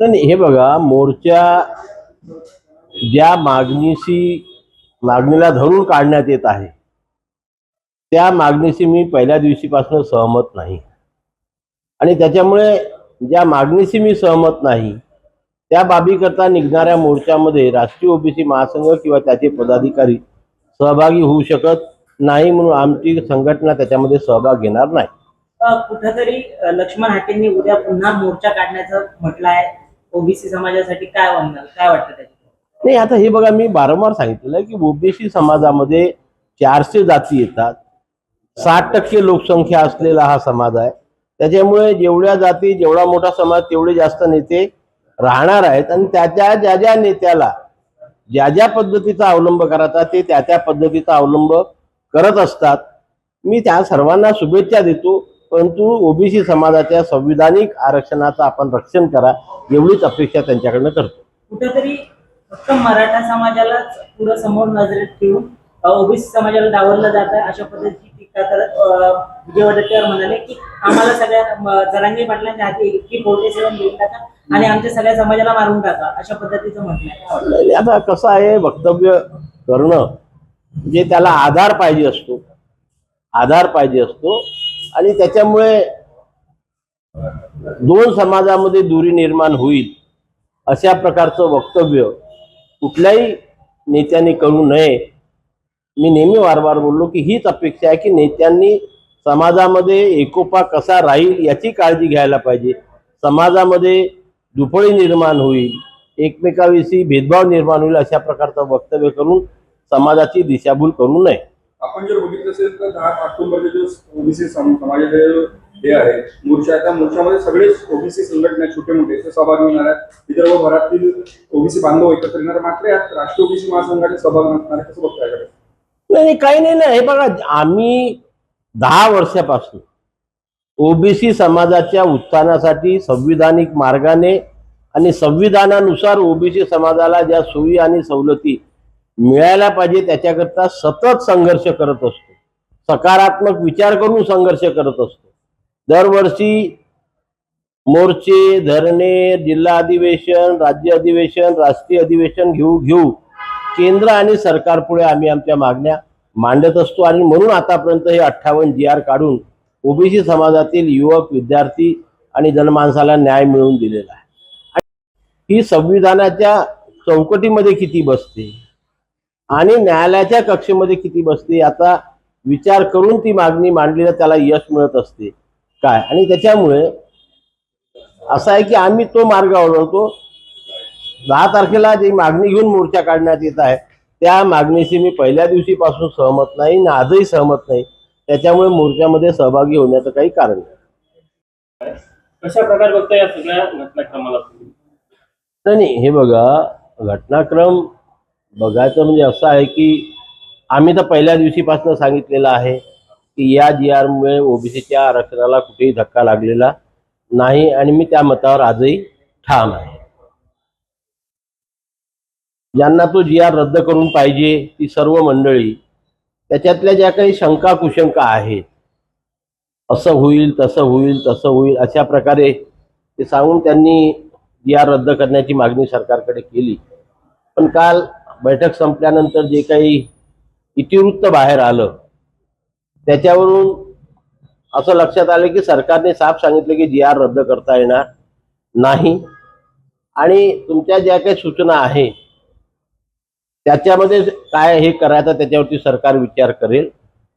नाही हे बघा मोर्चा ज्या मागणीशी मागणीला धरून काढण्यात येत आहे त्या मागणीशी मी पहिल्या दिवशीपासून सहमत नाही. आणि त्याच्यामुळे ज्या मागणीशी मी सहमत नाही त्या बाबीकरता निघणाऱ्या मोर्चामध्ये राष्ट्रीय ओबीसी महासंघ किंवा त्याचे पदाधिकारी सहभागी होऊ शकत नाही म्हणून आमची संघटना त्याच्यामध्ये सहभाग घेणार नाही. अ, कुठंतरी लक्ष्मण हाटेंनी उद्या पुन्हा मोर्चा काढण्याचं म्हटलं आहे. ओबीसी समाजासाठी काय म्हणणार काय वाटतं त्याच्यात? नाही आता हे बघा मी वारंवार सांगितलेलं आहे की ओबीसी समाजामध्ये चारशे जाती येतात. साठ टक्के लोकसंख्या असलेला हा समाज आहे. त्याच्यामुळे जेवढ्या जाती जेवढा मोठा समाज तेवढे जास्त नेते राहणार आहेत. आणि त्याच्या ज्या ज्या नेत्याला ज्या ज्या पद्धतीचा अवलंब करायचा ते त्या त्या पद्धतीचा अवलंब करत असतात. मी त्या सर्वांना शुभेच्छा देतो. परंतु ओबीसी समाजाच्या संविधानिक आरक्षणाचं आपण रक्षण करा. एवढीच अपेक्षा त्यांच्याकडनं करतो. कुठंतरी फक्त मराठा समाजालाच पुढं समोर नजरेत ठेवून ओबीसी समाजाला डावललं जात आहे अशा पद्धतीची टीका करत विजय वडेट्टीवार म्हणाले की आम्हाला सगळ्या जरांगे पाटलांच्या हाती इतकी फोर्टी सेवन देऊन टाका आणि आमच्या सगळ्या समाजाला मारून टाका अशा पद्धतीचं म्हटलं आता कसं आहे वक्तव्य करणं म्हणजे त्याला आधार पाहिजे असतो. आधार पाहिजे असतो आणि त्याच्यामुळे दोन समाजामध्ये दुरी निर्माण होईल अशा प्रकारचं वक्तव्य कुठल्याही नेत्यांनी करू नये. मी नेहमी वारंवार बोललो की हीच अपेक्षा आहे की नेत्यांनी समाजामध्ये एकोपा कसा राहील याची काळजी घ्यायला पाहिजे. समाजामध्ये दुफळी निर्माण होईल एकमेकाविषयी भेदभाव निर्माण होईल अशा प्रकारचं वक्तव्य करून समाजाची दिशाभूल करू नये. आपण जर बघितलं असेल तर दहा ऑक्टोबरचे जो ओबीसी समाजाचे हे आहे. मोर्चा त्या मोर्चामध्ये सगळेच ओबीसी संघटना छोटे मोठे ते सहभागी होणार आहेत. विदर्भभरातील ओबीसी बांधव एकत्र येणार मात्र यात राष्ट्रीय ओबीसी महासंघाचे सहभाग नसणार कसं बघताय नाही नाही, काही नाही ना हे बघा आम्ही दहा वर्षापासून ओबीसी समाजाच्या उत्थानासाठी संविधानिक मार्गाने आणि संविधानानुसार ओबीसी समाजाला ज्या सोयी आणि सवलती मिळायला पाहिजे त्याच्याकरता सतत संघर्ष करत असतो. सकारात्मक विचार करून संघर्ष करत असतो. दरवर्षी मोर्चे धरणे जिल्हा अधिवेशन राज्य अधिवेशन राष्ट्रीय अधिवेशन घेऊ घेऊ. केंद्र आणि सरकारपुढे आम्ही आमच्या मागण्या मांडत असतो आणि म्हणून आतापर्यंत हे अठ्ठावन्न जी आर काढून ओबीसी समाजातील युवक विद्यार्थी आणि जनमानसाला न्याय मिळवून दिलेला आहे. ही संविधानाच्या चौकटीमध्ये किती बसते? आणि न्यायालयाच्या कक्षेमध्ये किती बसते? याचा विचार करून ती मागणी मांडलीला त्याला यश मिळत असते. काय? आणि त्याच्यामुळे असं आहे की आम्ही तो मार्ग अवलंबतो. दहा तारखेला जी मागणी घेऊन मोर्चा काढण्यात येत आहे त्या मागणीशी मी पहिल्या दिवशीपासून सहमत नाही आणि आजही सहमत नाही. त्याच्यामुळे मोर्चामध्ये सहभागी होण्याचं काही कारण नाही. कशा प्रकारे बघता या सगळ्या घटनाक्रमाला? नाही हे बघा घटनाक्रम बघायचं म्हणजे असं आहे की आम्ही तर पहिल्या दिवशीपासून सांगितलेलं आहे. की या जी आरमुळे ओबीसीच्या आरक्षणाला कुठेही धक्का लागलेला नाही आणि मी त्या मतावर आजही ठाम आहे. ज्यांना तो जी आर रद्द करून पाहिजे ती सर्व मंडळी त्याच्यातल्या ज्या काही शंका कुशंका आहेत असं होईल तसं होईल तसं होईल अशा प्रकारे ते सांगून त्यांनी जी आर रद्द करण्याची मागणी सरकारकडे केली. पण काल बैठक संपल्यानंतर जे काही इतिवृत्त बाहेर आलं त्याच्यावरून असं लक्षात आलं की सरकारने साफ सांगितलं की जी आर रद्द करता येणार नाही. आणि तुमच्या ज्या काही सूचना आहे त्याच्यामध्ये काय हे करायचं त्याच्यावरती सरकार विचार करेल.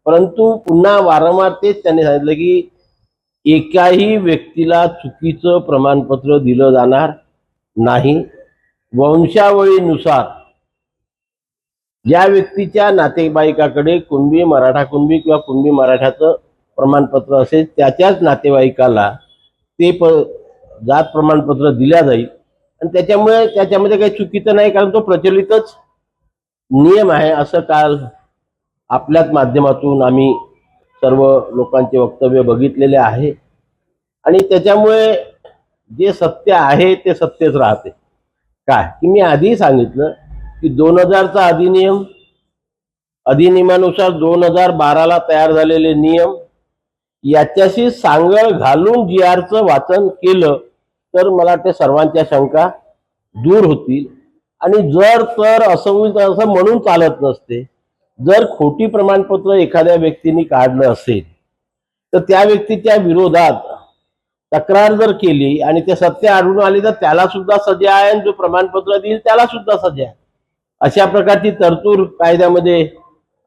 परंतु पुन्हा वारंवार तेच त्यांनी सांगितलं की एकाही व्यक्तीला चुकीचं प्रमाणपत्र दिलं जाणार नाही. वंशावळीनुसार ज्या व्यक्तीच्या नातेवाईकाकडे कुणबी मराठा कुणबी किंवा कुणबी मराठाचं प्रमाणपत्र असेल त्याच्याच नातेवाईकाला ते प जात प्रमाणपत्र दिल्या जाईल. आणि त्याच्यामुळे त्याच्यामध्ये काही चुकीचं नाही कारण तो प्रचलितच नियम आहे असं काल आपल्याच माध्यमातून आम्ही सर्व लोकांचे वक्तव्य बघितलेले आहे. आणि त्याच्यामुळे जे सत्य आहे ते सत्यच राहते. काय? की मी आधी सांगितलं की दोन हजारचा अधिनियम अधिनियमानुसार दोन हजार बाराला तयार झालेले नियम याच्याशी सांगळ घालून जी आरचं वाचन केलं तर मला वाटते सर्वांच्या शंका दूर होतील. आणि जर तर असं होईल तर असं म्हणून चालत नसते. जर खोटी प्रमाणपत्र एखाद्या व्यक्तीने काढलं असेल तर त्या व्यक्तीच्या विरोधात तक्रार जर केली आणि ते सत्य आढळून आले तर त्याला सुद्धा सजा आहे आणि जो प्रमाणपत्र देईल त्याला सुद्धा सजा आहे. अशा प्रकारची तरतूद कायद्यामध्ये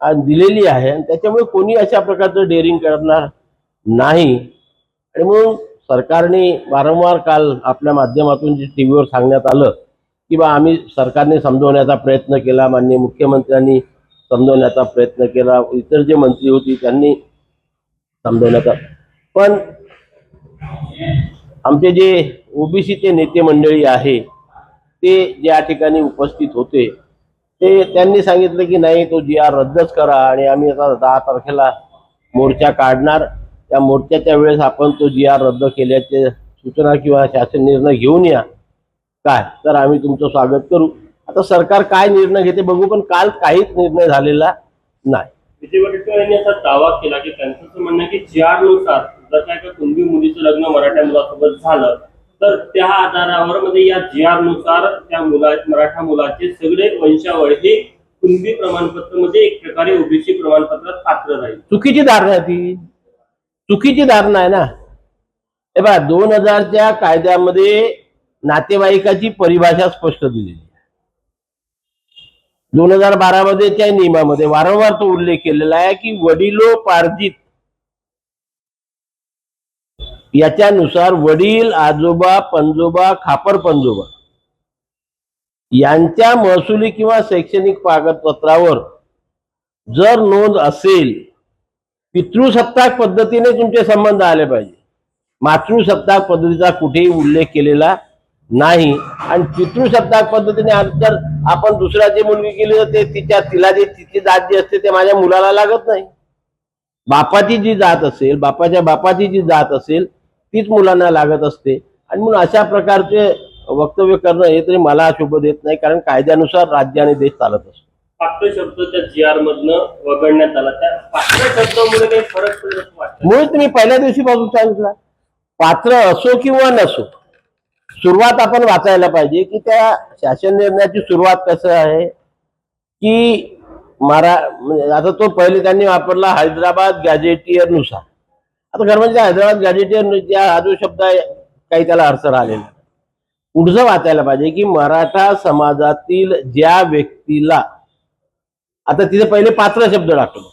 दिलेली आहे आणि त्याच्यामुळे कोणी अशा प्रकारचं डेअरिंग करणार नाही. आणि म्हणून सरकारने वारंवार काल आपल्या माध्यमातून जे टी व्हीवर सांगण्यात आलं की बा आम्ही सरकारने समजवण्याचा प्रयत्न केला माननीय मुख्यमंत्र्यांनी समजवण्याचा प्रयत्न केला इतर जे मंत्री होती त्यांनी समजवण्याचा. पण आमचे जे ओबीसीचे नेते मंडळी आहे ते ज्या ठिकाणी उपस्थित होते ते त्यांनी सांगितलं की नाही तो जी आर रद्दच करा आणि आम्ही आता दहा तारखेला मोर्चा काढणार. त्या मोर्चाच्या वेळेस आपण तो जी आर रद्द केल्याचे सूचना किंवा शासन निर्णय घेऊन या. काय? तर आम्ही तुमचं स्वागत करू. आता सरकार काय निर्णय घेते बघू पण काल काहीच निर्णय झालेला नाही. विजय वडेट्टीवार यांनी असा दावा केला की त्यांचं म्हणणं की जी आरनुसार जर काय का कुणबी मुलीचं लग्न मराठा मुलासोबत झालं तर त्या आधारावर म्हणजे या जीआरनुसार त्या मुला मराठा मुलाचे सगळे वंशावळ हे कुणबी प्रमाणपत्रमध्ये एक प्रकारे ओबीसी प्रमाणपत्रात पात्र राहील. चुकीची धारणा ती. चुकीची धारणा आहे ना. हे बघा दोन हजारच्या कायद्यामध्ये नातेवाईकाची परिभाषा स्पष्ट दिलेली आहे. दोन हजार बारा मध्ये त्या नियमामध्ये वारंवार तो उल्लेख केलेला आहे की वडिलोपार्जित याच्यानुसार वडील आजोबा पंजोबा खापर पंजोबा यांच्या महसुली किंवा शैक्षणिक कागदपत्रावर जर नोंद असेल पितृसत्ताक पद्धतीने तुमचे संबंध आले पाहिजे. मातृसत्ताक पद्धतीचा कुठेही उल्लेख केलेला नाही. आणि पितृसत्ताक पद्धतीने जर आपण दुसऱ्याची मुलगी केली तर ते तिच्या तिला जे तिची जात जी असते ते माझ्या मुलाला लागत नाही. बापाची जी जात असेल बापाच्या बापाची जी जात असेल तीच मुलांना लागत असते. आणि म्हणून अशा प्रकारचे वक्तव्य करणं हे तरी मला शोभ देत नाही कारण कायद्यानुसार राज्य आणि देश चालत असतो. पात्र शब्द त्या जीआर मधनं वगळण्यात आला. त्या पात्र शब्दामुळे काही फरक पडेल असं वाटतं? मुळीच तुम्ही पहिल्या दिवशीपासून सांगितलं. पात्र असो किंवा नसो सुरुवात आपण वाचायला पाहिजे की त्या शासन निर्णयाची सुरुवात कसं आहे की मारा म्हणजे आता तो पहिले त्यांनी वापरला हैदराबाद गॅजेटियरनुसार आता खरं म्हणजे हैदराबाद गॅजेटियन या हा जो शब्द आहे काही त्याला अर्थ राहिलेला पुढचं वाचायला पाहिजे की मराठा समाजातील ज्या व्यक्तीला आता तिथे पहिले पात्र शब्द टाकलो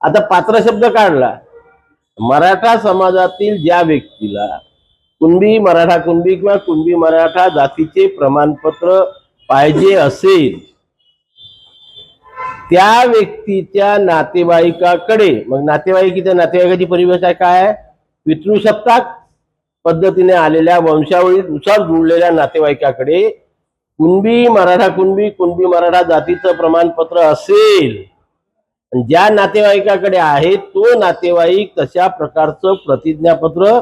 आता पात्र शब्द काढला. मराठा समाजातील ज्या व्यक्तीला कुणबी मराठा कुणबी किंवा कुणबी मराठा जातीचे प्रमाणपत्र पाहिजे असेल त्या व्यक्तीच्या नातेवाईकाकडे मग नातेवाईकीच्या नातेवाईकाची परिभाषा काय आहे? पितृसत्ताक पद्धतीने आलेल्या वंशावळीनुसार जुळलेल्या नातेवाईकाकडे कुणबी मराठा कुणबी कुणबी मराठा जातीचं प्रमाणपत्र असेल. आणि ज्या नातेवाईकाकडे आहे तो नातेवाईक तशा प्रकारचं प्रतिज्ञापत्र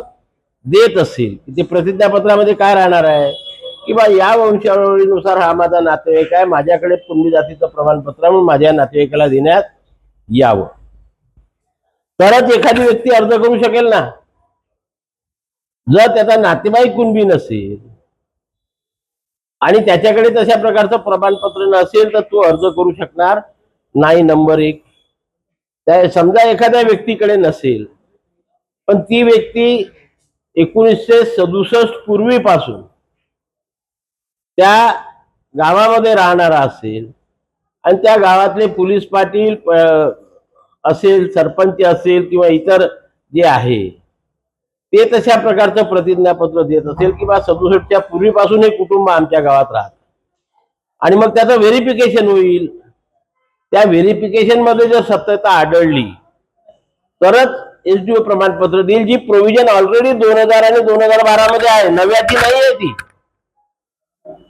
देत असेल. ते प्रतिज्ञापत्रामध्ये काय राहणार आहे? किंवा या वंशावळीनुसार हा माझा नातेवाईक आहे माझ्याकडे पुण्य जातीचं प्रमाणपत्र म्हणून माझ्या नातेवाईकाला देण्यात यावं. तरच एखादी व्यक्ती अर्ज करू शकेल ना? जर त्याचा नातेवाईक कुणबी नसेल आणि त्याच्याकडे तशा प्रकारचं प्रमाणपत्र नसेल तर तो अर्ज करू शकणार नाही. नंबर एक. त्या समजा एखाद्या व्यक्तीकडे नसेल पण ती व्यक्ती एकोणीसशे सदुसष्ट पूर्वीपासून त्या गावामध्ये राहणारा असेल आणि त्या गावातले पोलीस पाटील असेल सरपंच असेल किंवा इतर जे आहे ते तशा प्रकारचं प्रतिज्ञापत्र देत असेल किंवा सदुसष्टच्या पूर्वीपासून हे कुटुंब आमच्या गावात राहत. आणि मग त्याचं व्हेरिफिकेशन होईल. त्या व्हेरिफिकेशनमध्ये जर सत्यता आढळली तरच एसडीओ प्रमाणपत्र देईल जी प्रोव्हिजन ऑलरेडी दोन हजार आणि दोन हजार बारा मध्ये आहे. नव्याची नाही आहे ती.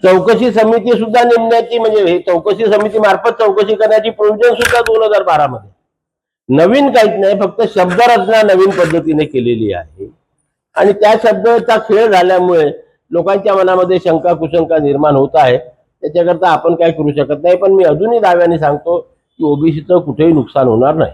चौकशी समिती सुद्धा नेमण्याची म्हणजे हे चौकशी समिती मार्फत चौकशी करण्याची प्रोव्हिजन सुद्धा दोन हजार बारा मध्ये नवीन काहीच नाही फक्त शब्दरचना नवीन पद्धतीने केलेली आहे. आणि त्या शब्दाचा खेळ झाल्यामुळे लोकांच्या मनामध्ये शंका कुशंका निर्माण होत आहे. त्याच्याकरता आपण काय करू शकत नाही पण मी अजूनही दाव्याने सांगतो की ओबीसीचं कुठेही नुकसान होणार नाही.